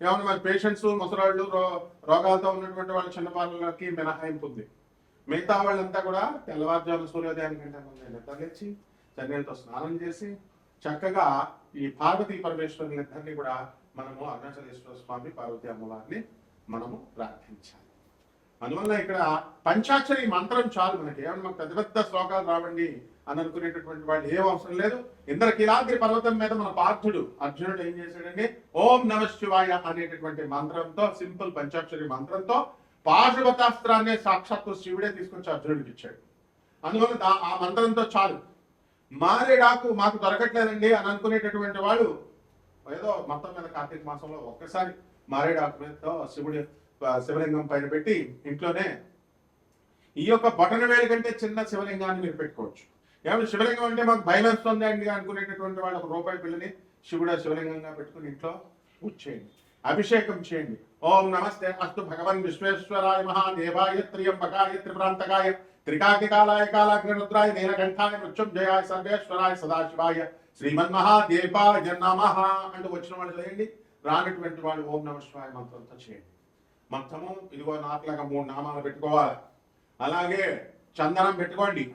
ఏమన్నా మరి పేషెంట్స్ ముసలాళ్ళు రో- రోగాలతో ఉన్నటువంటి వాళ్ళ చిన్నపాలకి మినహాయింపు ఉంది మిగతా వాళ్ళంతా కూడా తెల్లవారుజాము సూర్యోదయానికి కంటే ముందే నిద్రలేచి చన్నీళ్ళతో స్నానం చేసి చక్కగా ఈ పార్వతీ పరమేశ్వరుని ఇద్దరిని కూడా మనము అరుణాచలేశ్వర స్వామి పార్వతీ అమ్మవారిని మనము ప్రార్థించాలి. అందువల్ల ఇక్కడ పంచాక్షరి మంత్రం చాలు మనకి. ఏమన్నా పెద్ద పెద్ద శ్లోకాలు రావండి. అని అనుకునేటటువంటి వాళ్ళు ఏం అవసరం లేదు. ఇంద్రకీలాద్రి పర్వతం మీద మన పార్థుడు అర్జునుడు ఏం చేశాడండి? ఓం నమ శివాయ అనేటటువంటి మంత్రంతో సింపుల్ పంచాక్షరి మంత్రంతో పాశుపతాస్త్రాన్ని సాక్షాత్తు శివుడే తీసుకొచ్చి అర్జునుడికి ఇచ్చాడు. అందువల్ల ఆ మంత్రంతో చాలు. మారేడాకు మాకు దొరకట్లేదండి అని అనుకునేటటువంటి వాళ్ళు ఏదో మొత్తం మీద కార్తీక మాసంలో ఒక్కసారి మారేడాకు మీదతో శివుడి శివలింగం పైన పెట్టి ఇంట్లోనే ఈ యొక్క బటన్ వేలు కంటే చిన్న శివలింగాన్ని మీరు పెట్టుకోవచ్చు. ఏమైనా శివలింగం అంటే మాకు భయం వస్తుంది అండి అనుకునేటటువంటి వాళ్ళ ఒక రూపాయి పిల్లని శివుడు శివలింగంగా పెట్టుకుని ఇంట్లో పూజ చేయండి. అభిషేకం చేయండి. ఓం నమస్తే అస్తు భగవన్ విశ్వేశ్వరాయ మహాదేవాయ త్రియంబకాయ త్రిప్రాంతకాయ త్రికాకికాలాయ కాలాగ్నిరుద్రాయ నీలకంఠాయ మృత్యుంజయాయ సర్వేశ్వరాయ సదాశివాయ శ్రీమన్మహాదేవాయ నమ అంటూ వచ్చిన వాళ్ళు చేయండి రానటువంటి వాళ్ళు ఓం నమ శివాయ మంత్రంతో చేయండి. మొత్తము ఇదిగో నాకులాగా మూడు నామాలు పెట్టుకోవాలి. అలాగే చందనం పెట్టుకోండి.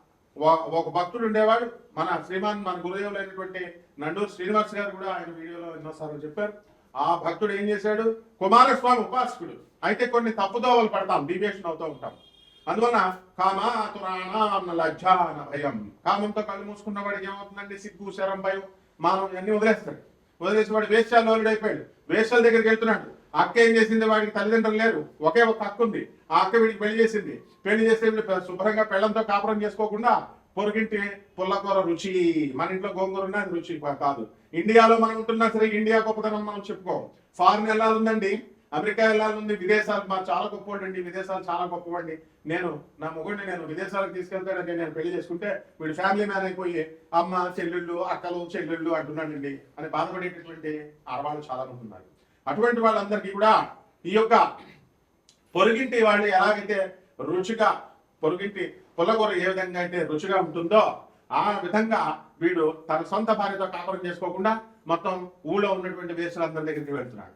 ఒక- భక్తుడు ఉండేవాడు. మన శ్రీమాన్ మన గురుదేవులైనటువంటి నండూరు శ్రీనివాస్ గారు కూడా ఆయన వీడియోలో ఎన్నోసార్లు చెప్పారు. ఆ భక్తుడు ఏం చేశాడు? కుమారస్వామి ఉపాసకుడు. అయితే కొన్ని తప్పుదోవలు పడతాం డీవియేషన్ అవుతూ ఉంటాం. అందువలన కామాతురాణ లజ్జాన భయం. కామంతో కళ్ళు మూసుకున్న వాడికి ఏమవుతుందండి? సిగ్గు శరం భయం మానం అన్ని వదిలేస్తాడు. వదిలేసి వాడు వేశ్యాలు అయిపోయాడు వేశ్యాల దగ్గరికి వెళ్తున్నాడు. అక్క ఏం చేసింది? వాడికి తల్లిదండ్రులు లేరు. ఒకే ఒక అక్క ఉంది. ఆ అక్క వీడికి పెళ్ళి చేసింది. పెళ్ళి చేస్తే శుభ్రంగా పెళ్ళంతో కాపురం చేసుకోకుండా పొరుగింటి పుల్లకూర రుచి మన ఇంట్లో గోంగూర ఉన్న రుచి కాదు. ఇండియాలో మనం ఉంటున్నా సరే ఇండియా గొప్పతనం మనం చెప్పుకోం ఫారిన్ వెళ్ళాలందండి అమెరికా వెళ్ళాలంది విదేశాలు మా చాలా గొప్పవాడండి. విదేశాలు చాలా గొప్పవాడిని. నేను నా మొగుడిని నేను విదేశాలకు తీసుకెళ్తాడంటే నేను పెళ్ళి చేసుకుంటే వీడు ఫ్యామిలీ మ్యాన్ అయిపోయి అమ్మ చెల్లెళ్ళు అక్కలు చెల్లెళ్ళు అంటున్నాడండి. అని బాధపడేటటువంటి ఆడవాళ్ళు చాలా మంది ఉన్నారు. అటువంటి వాళ్ళందరికీ కూడా ఈ యొక్క పొరుగింటి వాళ్ళు ఎలాగైతే రుచిగా పొరుగింటి పొలగూర ఏ విధంగా అయితే రుచిగా ఉంటుందో ఆ విధంగా వీడు తన సొంత భార్యతో కాపురం చేసుకోకుండా మొత్తం ఊళ్ళో ఉన్నటువంటి వేసులందరి దగ్గరికి వెళ్తున్నాడు.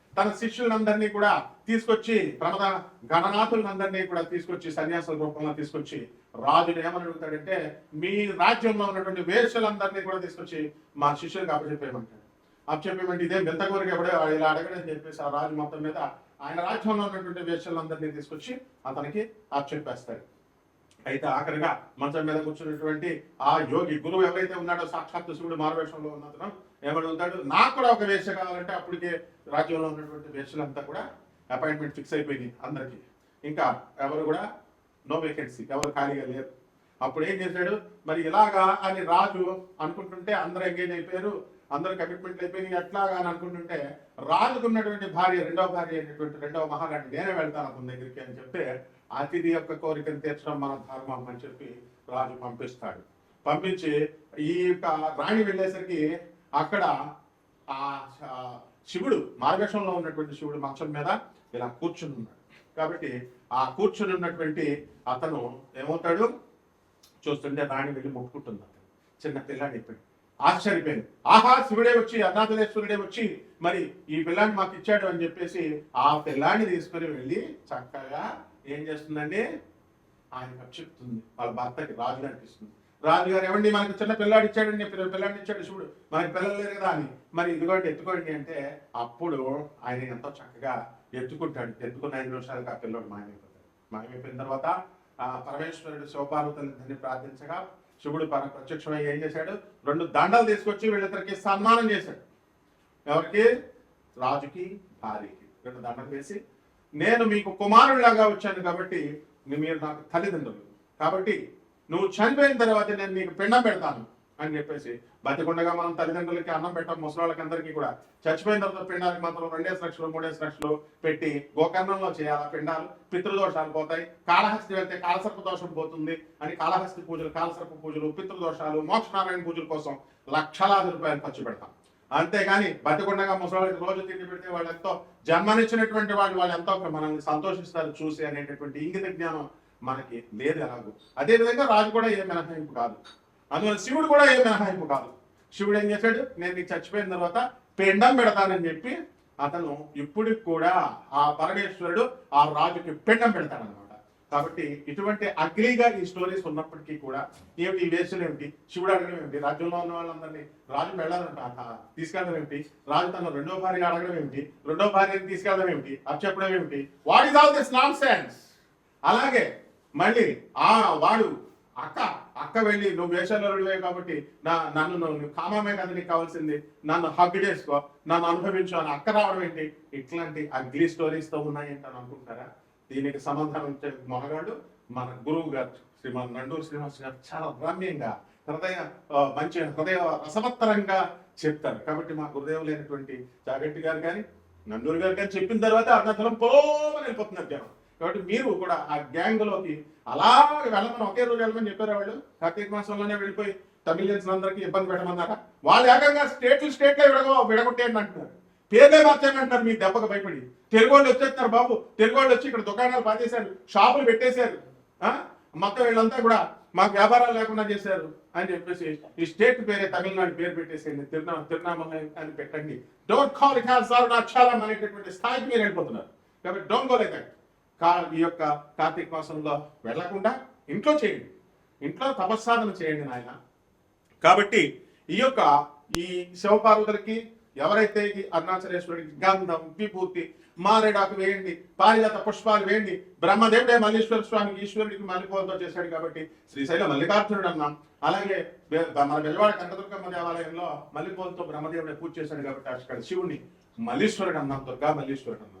తన శిష్యులందరినీ కూడా తీసుకొచ్చి ప్రమద గణనాథులందరినీ కూడా తీసుకొచ్చి సన్యాసుల రూపంలో తీసుకొచ్చి రాజుడు ఏమని అడుగుతాడంటే మీ రాజ్యంలో ఉన్నటువంటి వేషలందరినీ కూడా తీసుకొచ్చి మా శిష్యులకు అప్పచెప్పేయమంటాడు. అప్పచెప్పేయమంటే ఇదే వింత కోరిక ఎవడే ఇలా అడగడని చెప్పేసి ఆ రాజు మొత్తం మీద ఆయన రాజ్యంలో ఉన్నటువంటి వేషలందరినీ తీసుకొచ్చి అతనికి అప్పచెప్పేస్తాడు. అయితే ఆఖరిగా మంచం మీద కూర్చున్నటువంటి ఆ యోగి గురువు ఎవరైతే ఉన్నాడో సాక్షాత్ శివుడు మారువేషంలో ఉన్నతను ఏమడుగుతాడు నాకు కూడా ఒక వేష కావాలంటే అప్పటికే రాజ్యంలో ఉన్నటువంటి వేషలంతా కూడా అపాయింట్మెంట్ ఫిక్స్ అయిపోయింది అందరికి. ఇంకా ఎవరు కూడా నో వేకెన్సీ ఎవరు ఖాళీగా లేరు. అప్పుడు ఏం చేశాడు? మరి ఇలాగా అని రాజు అనుకుంటుంటే అందరూ ఎంగేజ్ అయిపోయారు. అందరూ కమిట్మెంట్ అయిపోయినాయి. ఎట్లాగా అని అనుకుంటుంటే రాజుకున్నటువంటి భార్య రెండవ భార్య అయినటువంటి రెండవ మహారాణి నేనే వెళ్తాను అతని దగ్గరికి అని చెప్తే అతిథి యొక్క కోరికను తీర్చడం మన ధర్మం అని చెప్పి రాజు పంపిస్తాడు. పంపించి ఈ యొక్క రాణి వెళ్ళేసరికి అక్కడ ఆ శివుడు మార్గశంలో ఉన్నటువంటి శివుడు మంచం మీద ఇలా కూర్చుని ఉన్నాడు. కాబట్టి ఆ కూర్చుని ఉన్నటువంటి అతను ఏమవుతాడు? చూస్తుంటే రాణి వెళ్ళి మొక్కుకుంటుంది అతను. చిన్న పిల్లాడి ఇప్పుడు ఆశ్చర్యపోయింది ఆహా శివుడే వచ్చి అన్నాథలేశ్వరుడే వచ్చి మరి ఈ పిల్లాన్ని మాకు ఇచ్చాడు అని చెప్పేసి ఆ పిల్లాన్ని తీసుకుని వెళ్ళి చక్కగా ఏం చేస్తుందండి? ఆయన చెప్తుంది. వాళ్ళ భర్తకి రాజు అనిపిస్తుంది రాజుగారు ఏమండి మనకి చిన్న పిల్లాడు ఇచ్చాడండి పిల్ల- పిల్లాడిని ఇచ్చాడు శివుడు మనకి పిల్లలు లేరు కదా అని. మరి ఇదిగోండి ఎత్తుకోండి అంటే అప్పుడు ఆయన ఎంతో చక్కగా ఎత్తుకుంటాడు. ఎత్తుకున్న ఐదు నిమిషాలకు ఆ పిల్లోడు మాయమైపోతాడు. మాయమైపోయిన తర్వాత ఆ పరమేశ్వరుడు శివపార్వతులందరినీ ప్రార్థించగా శివుడు ప్రత్యక్షమై ఏం చేశాడు? రెండు దండలు తీసుకొచ్చి వీళ్ళిద్దరికి సన్మానం చేశాడు. ఎవరికి? రాజుకి భార్యకి. రెండు దండలు వేసి నేను మీకు కుమారుడిలాగా వచ్చాను కాబట్టి మీరు నాకు తల్లిదండ్రులు. కాబట్టి నువ్వు చనిపోయిన తర్వాత నేను నీకు పిండం పెడతాను అని చెప్పేసి బతికుండగా మనం తల్లిదండ్రులకి అన్నం పెట్టాం ముసలాళ్ళకి అందరికీ కూడా. చచ్చిపోయిన తర్వాత పిండానికి మాత్రం రెండేసి లక్షలు మూడేసి లక్షలు పెట్టి గోకర్ణంలో చేయాలి పిండాలు? పితృదోషాలు పోతాయి. కాళహస్తి వెళ్తే కాలసర్ప దోషం పోతుంది అని కాళహస్తి పూజలు కాలసర్ప పూజలు పితృదోషాలు మోక్షనారాయణ పూజల కోసం లక్షలాది రూపాయలు ఖర్చు పెడతాం. అంతేగాని బతికుండగా ముసలాళ్ళకి రోజు తిండి పెడితే వాళ్ళు ఎంతో జన్మనిచ్చినటువంటి వాళ్ళు వాళ్ళు ఎంతో మనల్ని సంతోషిస్తారు చూసి అనేటటువంటి ఇంగిత జ్ఞానం మనకి లేదు ఎలాగో. అదేవిధంగా రాజు కూడా ఏ మినహాయింపు కాదు. అందువల్ల శివుడు కూడా ఏ మినహాయింపు కాదు. శివుడు ఏం చేశాడు? నేను నీకు చచ్చిపోయిన తర్వాత పిండం పెడతానని చెప్పి అతను ఇప్పటికి కూడా ఆ పరమేశ్వరుడు ఆ రాజుకి పిండం పెడతాడనమాట కాబట్టి ఇటువంటి అగ్లీగా ఈ స్టోరీస్ ఉన్నప్పటికీ కూడా ఏమిటి? ఈ వేసులు ఏమిటి? శివుడు అడగడం ఏమిటి? రాజ్యంలో ఉన్న వాళ్ళందరినీ రాజు వెళ్ళాలంట తీసుకెళ్ళడం ఏమిటి? రాజు తన రెండో భార్య అడగడం ఏమిటి? రెండో భార్యని తీసుకెళ్ళడం ఏమిటి? అది చెప్పడం ఏమిటి? What is all this nonsense అలాగే మళ్ళీ ఆ వాడు అక్క అక్క వెళ్ళి నువ్వు వేషాలే కాబట్టి నా నన్ను నువ్వు కామమే కదా నీకు కావాల్సింది. నన్ను హగ్ చేసుకో. నన్ను అనుభవించు. అని అక్క రావడం ఏంటి? ఇట్లాంటి అగ్లీ స్టోరీస్తో ఉన్నాయంట అని అనుకుంటారా? దీనికి సమాధానం ఇచ్చే మొనగాడు మన గురువు గారు శ్రీమాన్ నండూరు శ్రీనివాస్ గారు చాలా రమ్యంగా హృదయ మంచి హృదయ రసవత్తరంగా చెప్తారు. కాబట్టి మా గురుదేవు లేనటువంటి జాగట్టి గారు కానీ నండూరు గారు కానీ చెప్పిన తర్వాత అరుణాచలం పోమని వెళ్ళిపోతున్నారు జనం. కాబట్టి మీరు కూడా ఆ గ్యాంగ్లోకి అలాగే వెళ్ళమని ఒకే రోజు వెళ్ళమని చెప్పారు వాళ్ళు? కార్తీక మాసంలోనే వెళ్ళిపోయి తమిళియన్స్ అందరికీ ఇబ్బంది పెట్టమన్నారా? వాళ్ళు ఏకంగా స్టేట్లు స్టేట్లే విడగ విడగొట్టేయండి అంటున్నారు. పేర్లే మార్చేయమంటారు మీ దెబ్బకు భయపడి. తెలుగు వాళ్ళు వచ్చేస్తారు బాబు. తెలుగు వాళ్ళు వచ్చి ఇక్కడ దుకాణాలు పాతేశారు షాపులు పెట్టేశారు. ఆ? మొత్తం వీళ్ళంతా కూడా మాకు వ్యాపారాలు లేకుండా చేశారు అని చెప్పేసి ఈ స్టేట్ పేరే తమిళనాడు పేరు పెట్టేసేయండి. తిరునా తిరునామల అని పెట్టండి. డోంట్ కాల్ ఇట్ హాస్ అక్షాలం అనేటటువంటి స్థాయికి మీరు వెళ్ళిపోతున్నారు. కాబట్టి డోంట్ గో లైక్ దట్ కా ఈ యొక్క కార్తీక మాసంలో వెళ్ళకుండా ఇంట్లో చేయండి. ఇంట్లో తపస్సాధన చేయండి నాయన. కాబట్టి ఈ యొక్క ఈ శివపార్వతులకి ఎవరైతే ఈ అరుణాచలేశ్వరుడికి గంధం విభూతి మారేడాకు వేయండి పారిజాత పుష్పాలు వేయండి బ్రహ్మదేవుడే మల్లీశ్వర స్వామికి ఈశ్వరుడికి మల్లిపూలతో చేశాడు కాబట్టి శ్రీశైల మల్లికార్జునుడు అన్నాం అలాగే మన బెజవాడ కనకదుర్గమ్మ దేవాలయంలో మల్లిపూలతో బ్రహ్మదేవుడే పూజ చేశాడు కాబట్టి అక్కడ శివుడిని మల్లీశ్వరుడు అన్నాం దుర్గా మల్లీశ్వరుడు అన్నాం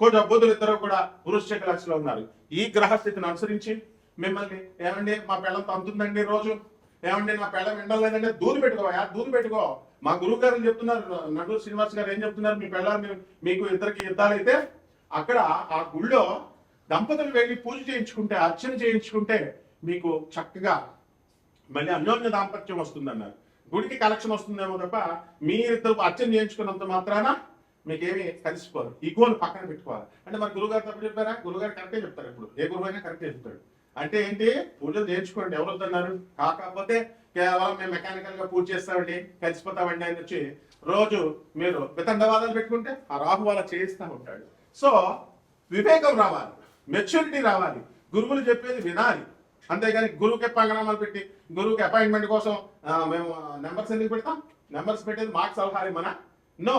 కోట బుధులు ఇద్దరు కూడా వృశ్చిక రాశిలో ఉన్నారు. ఈ గ్రహస్థితిని అనుసరించి మిమ్మల్ని ఏమండి మా పిల్లలు తంతుందండి రోజు? ఏమండి నా పిల్లలు ఎండలేదంటే దూరు పెట్టుకోవా? దూరు పెట్టుకో. మా గురువు గారు చెప్తున్నారు నటూరు శ్రీనివాస్ గారు ఏం చెప్తున్నారు మీ పిల్లలు మీకు ఇద్దరికి యుద్ధాలైతే అక్కడ ఆ గుళ్ళో దంపతులు వెళ్ళి పూజ చేయించుకుంటే అర్చన చేయించుకుంటే మీకు చక్కగా మళ్ళీ అన్యోన్య దాంపత్యం వస్తుందన్నారు. గుడికి కలెక్షన్ వస్తుందేమో తప్ప మీరిద్దరు అర్చన చేయించుకున్నంత మాత్రాన మీకేమి కలిసిపోరు. ఈ గోల్ పక్కన పెట్టుకోవాలి. అంటే మన గురుగారు తప్పు చెప్పారా? గురుగారు కరెక్టే చెప్తారు ఇప్పుడు. ఏ గురువు అయినా కరెక్టే చెప్తాడు. అంటే ఏంటి? పూజలు నేర్చుకోండి. ఎవరు వద్దన్నారు? కాకపోతే కేవలం మేము మెకానికల్గా పూజ చేస్తామండి కలిసిపోతామండి అని వచ్చి రోజు మీరు వితండవాదాలు పెట్టుకుంటే ఆ రాహు వాళ్ళ చేయిస్తూ ఉంటాడు. సో వివేకం రావాలి. మెచ్యూరిటీ రావాలి. గురువులు చెప్పేది వినాలి. అంతేగాని గురువుకి పంగనామాలు పెట్టి గురువుకి అపాయింట్మెంట్ కోసం మేము నెంబర్స్ ఎందుకు పెడతాం? నెంబర్స్ పెట్టేది మాకు సలహాలు మన? నో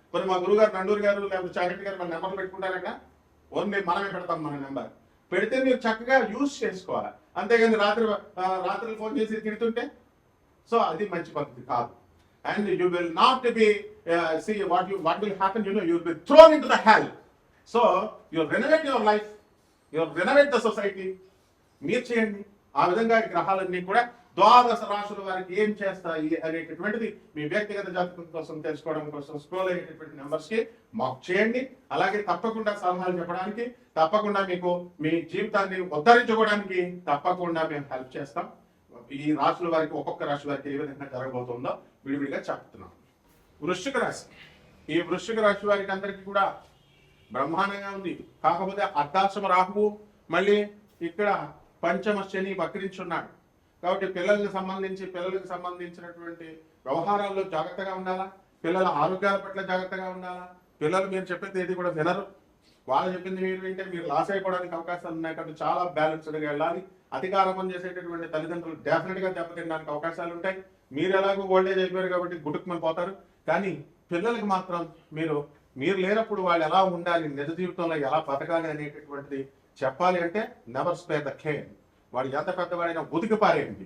మరి మా గురుగారు నండూరు గారు లేకపోతే చాగంటి గారు మన నెంబర్లు పెట్టుకుంటారట. ఓన్లీ మనమే పెడతాం మన నెంబర్. పెడితే మీరు చక్కగా యూజ్ చేసుకోవాలి? అంతేగాని రాత్రి రాత్రి ఫోన్ చేసి తిడుతుంటే? సో అది మంచి పద్ధతి కాదు. And you will not be see what you what will happen you know you will thrown into the hell. So you renovate your life you renovate the society. మీరు చేయండి. ఆ విధంగా గ్రహాలన్నీ కూడా ద్వాదశ రాశుల వారికి ఏం చేస్తాయి అనేటటువంటిది మీ వ్యక్తిగత జాతకం కోసం తెలుసుకోవడం కోసం స్క్రోల్ అయ్యేటటువంటి నెంబర్స్కి మాకు చేయండి. అలాగే తప్పకుండా సలహాలు చెప్పడానికి తప్పకుండా మీకు మీ జీవితాన్ని ఉద్ధరించుకోవడానికి తప్పకుండా మేము హెల్ప్ చేస్తాం. ఈ రాశుల వారికి ఒక్కొక్క రాశి వారికి ఏ విధంగా జరగబోతుందో విడివిడిగా చెప్తున్నాం. వృశ్చిక రాశి. ఈ వృశ్చిక రాశి వారికి అందరికీ కూడా బ్రహ్మాండంగా ఉంది. కాకపోతే అర్ధాశ్రమ రాహువు మళ్ళీ ఇక్కడ పంచమ శని వక్రించున్నాడు. కాబట్టి పిల్లలకు సంబంధించి పిల్లలకు సంబంధించినటువంటి వ్యవహారాల్లో జాగ్రత్తగా ఉండాలా? పిల్లల ఆరోగ్యాల పట్ల జాగ్రత్తగా ఉండాలా? పిల్లలు మీరు చెప్పేది ఏది కూడా వినరు. వాళ్ళు చెప్పింది మీరు వింటే మీరు లాస్ అయిపోవడానికి అవకాశాలు ఉన్నాయి కాబట్టి చాలా బ్యాలెన్స్డ్గా వెళ్ళాలి. అధికారం చేసేటటువంటి తల్లిదండ్రులు డెఫినెట్గా దెబ్బతినడానికి అవకాశాలు ఉంటాయి. మీరు ఎలాగో ఓల్డేజ్ అయిపోయారు కాబట్టి గుటుక్కుమని పోతారు. కానీ పిల్లలకి మాత్రం మీరు మీరు లేనప్పుడు వాళ్ళు ఎలా ఉండాలి నిజ జీవితంలో ఎలా బతకాలి అనేటటువంటిది చెప్పాలి అంటే నెవర్ స్పేర్ ద కేర్ వాడు ఎంత పెద్దవాడైనా ఉతికి పారేయండి.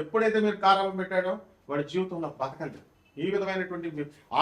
ఎప్పుడైతే మీరు కారణం పెట్టాడో వాడి జీవితంలో బతకండి. ఈ విధమైనటువంటి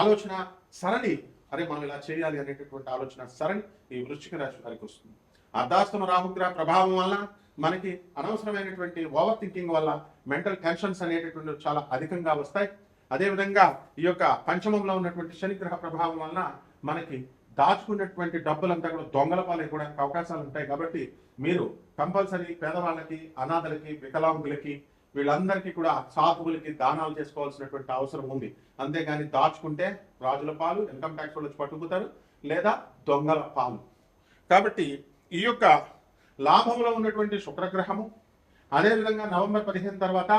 ఆలోచన సరళి. అరే మనం ఇలా చేయాలి అనేటటువంటి ఆలోచన సరళి ఈ వృశ్చిక రాశి వారికి వస్తుంది. అర్ధాస్తమ రాహుగ్రహ ప్రభావం వల్ల మనకి అనవసరమైనటువంటి ఓవర్ థింకింగ్ వల్ల మెంటల్ టెన్షన్స్ అనేటటువంటి చాలా అధికంగా వస్తాయి. అదేవిధంగా ఈ యొక్క పంచమంలో ఉన్నటువంటి శనిగ్రహ ప్రభావం వలన మనకి దాచుకున్నటువంటి డబ్బులంతా కూడా దొంగల పాలైపోవడానికి అవకాశాలు ఉంటాయి కాబట్టి మీరు కంపల్సరీ పేదవాళ్ళకి అనాథలకి వికలాంగులకి వీళ్ళందరికీ కూడా సాధువులకి దానాలు చేసుకోవాల్సినటువంటి అవసరం ఉంది. అంతేగాని దాచుకుంటే రాజుల పాలు ఇన్కమ్ ట్యాక్స్ వాళ్ళు పట్టుకుతారు లేదా దొంగల పాలు. కాబట్టి ఈ యొక్క లాభంలో ఉన్నటువంటి శుక్రగ్రహము అదేవిధంగా నవంబర్ పదిహేను తర్వాత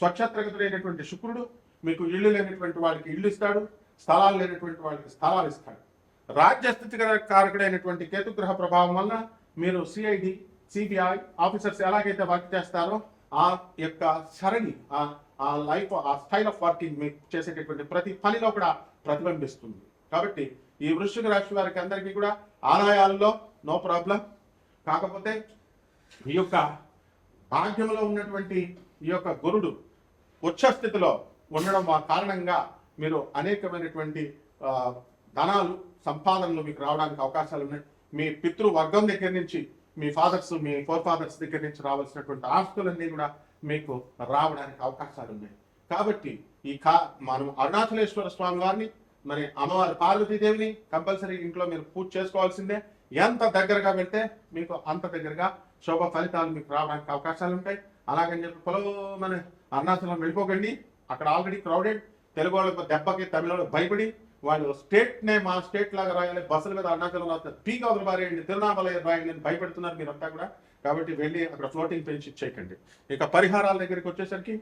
స్వచ్ఛత్రగతుడైనటువంటి శుక్రుడు మీకు ఇల్లు లేనటువంటి వాళ్ళకి ఇల్లు ఇస్తాడు స్థలాలు లేనటువంటి వాళ్ళకి స్థలాలు ఇస్తాడు. రాజ్యస్థితి కారకుడైనటువంటి కేతుగ్రహ ప్రభావం వలన మీరు సిఐడి సిబిఐ ఆఫీసర్స్ ఎలాగైతే వర్క్ చేస్తారో ఆ యొక్క సరణి ఆ- ఆ లైఫ్ ఆ స్టైల్ ఆఫ్ వర్కింగ్ మీకు చేసేటటువంటి ప్రతి పనిలో కూడా ప్రతిబింబిస్తుంది. కాబట్టి ఈ వృశ్చిక రాశి వారికి అందరికీ కూడా ఆదాయాల్లో నో ప్రాబ్లం కాకపోతే ఈ యొక్క భాగ్యంలో ఉన్నటువంటి ఈ యొక్క గురుడు ఉచ్చస్థితిలో ఉండడం ఆ కారణంగా మీరు అనేకమైనటువంటి ధనాలు సంపాదనలు మీకు రావడానికి అవకాశాలు ఉన్నాయి. మీ పితృ వర్గం దగ్గర నుంచి మీ ఫాదర్స్ మీ ఫోర్ ఫాదర్స్ దగ్గర నుంచి రావాల్సినటువంటి ఆస్తులన్నీ కూడా మీకు రావడానికి అవకాశాలు ఉన్నాయి. కాబట్టి ఈ కా మనం అరుణాచలేశ్వర స్వామి వారిని మరి అమ్మవారి పార్వతీదేవిని కంపల్సరీ ఇంట్లో మీరు పూజ చేసుకోవాల్సిందే. ఎంత దగ్గరగా వెళ్తే మీకు అంత దగ్గరగా శోభ ఫలితాలు మీకు రావడానికి అవకాశాలు ఉంటాయి. అలాగని చెప్పి పొలం మన అరుణాచలం వెళ్ళిపోకండి. అక్కడ ఆల్రెడీ క్రౌడెడ్ తెలుగు వాళ్ళకి దెబ్బకి తమిళ భయపడి వాళ్ళు స్టేట్ నేమ్ మా స్టేట్ లాగా రాయాలి. బస్సుల మీద అరుణాచలం రాస్తారు పీక్ అవతల బారేయండి తిరునామలై రాయండి అని భయపెడుతున్నారు మీరంతా కూడా. కాబట్టి వెళ్ళి అక్కడ ఫ్లోటింగ్ పెంచి చేయకండి ఇక పరిహారాల దగ్గరికి వచ్చేసరికి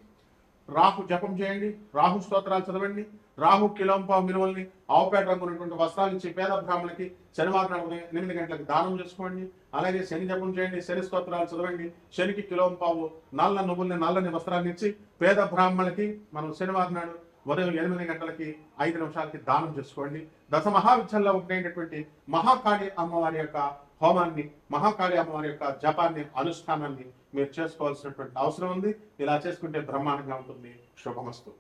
రాహు జపం చేయండి రాహు స్తోత్రాలు చదవండి రాహు కిలంపా మినువల్ని ఆవుపేట రంగు ఉన్నటువంటి వస్త్రాలు ఇచ్చి పేద బ్రాహ్మణులకి శనివారం ఉదయం ఎనిమిది గంటలకు దానం చేసుకోండి. అలాగే శని జపం చేయండి శని స్తోత్రాలు చదవండి శనికి కిలోంపావు నల్ల నువ్వుల్ని నల్లని వస్త్రాన్ని ఇచ్చి పేద బ్రాహ్మణులకి మనం శనివారం నాడు ఉదయం ఎనిమిది గంటలకి ఐదు నిమిషాలకి దానం చేసుకోండి. దశ మహావిద్యంలో ఉండేటటువంటి మహాకాళి అమ్మవారి యొక్క హోమాన్ని మహాకాళి అమ్మవారి యొక్క జపాన్ని అనుష్ఠానాన్ని మీరు చేసుకోవాల్సినటువంటి అవసరం ఉంది. ఇలా చేసుకుంటే బ్రహ్మాండంగా ఉంటుంది. శుభమస్తు.